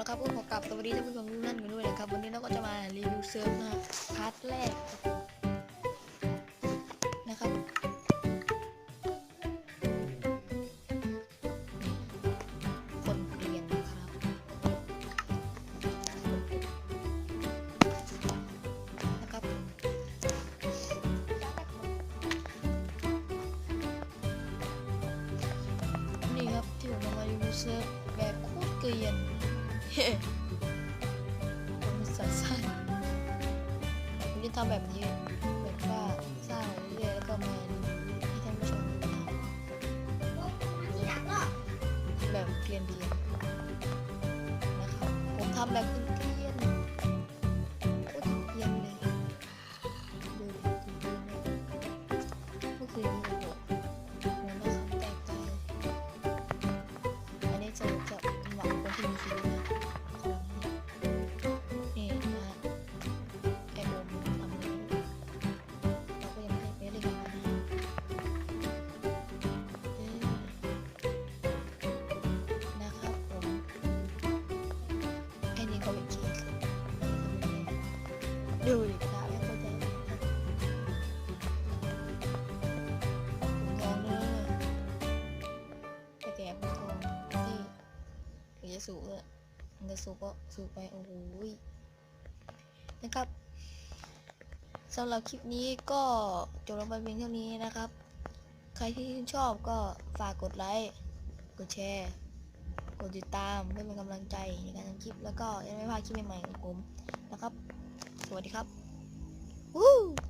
แล้วครับก็ขอกลับสวัสดีท่านผู้ชมทุกท่านกันด้วยนะครับ วันนี้เราก็จะมารีวิวเซิร์ฟนะพาร์ทแรกนะครับคนเรียนนะครับนะครับนี่ครับที่ผมจะมารีวิวเซิร์ฟแบบโคตรเกรียน ผมสัตว์สั้นผมจะทำแบบนี้แบบว่าสร้างเรื่อยๆแล้วก็มาให้ท่านผู้ชมดูนะครับแบบเกรียนๆนะครับผมทำแบบเกรียนๆโคตรเกรียนเลยดูดิเกรียนเลยเมื่อคืนนี้โอ้โหเหมือนว่าเขาแตกใจอันนี้จะจะหวังคนที่มีชี แต่แกะผมทองที่ถึงจะสูงเลยมันจะสูบก็สูบไปโอ้โหยนะครับสำหรับคลิปนี้ก็จบลงไปเพียงเท่านี้นะครับ ใครที่ชอบก็ฝากกดไลค์กดแชร์ กดติดตามเพื่อเป็นกำลังใจในการทำคลิป แล้วก็จะได้ไม่พลาดคลิปใหม่ๆของผมนะครับ สวัสดีครับวู้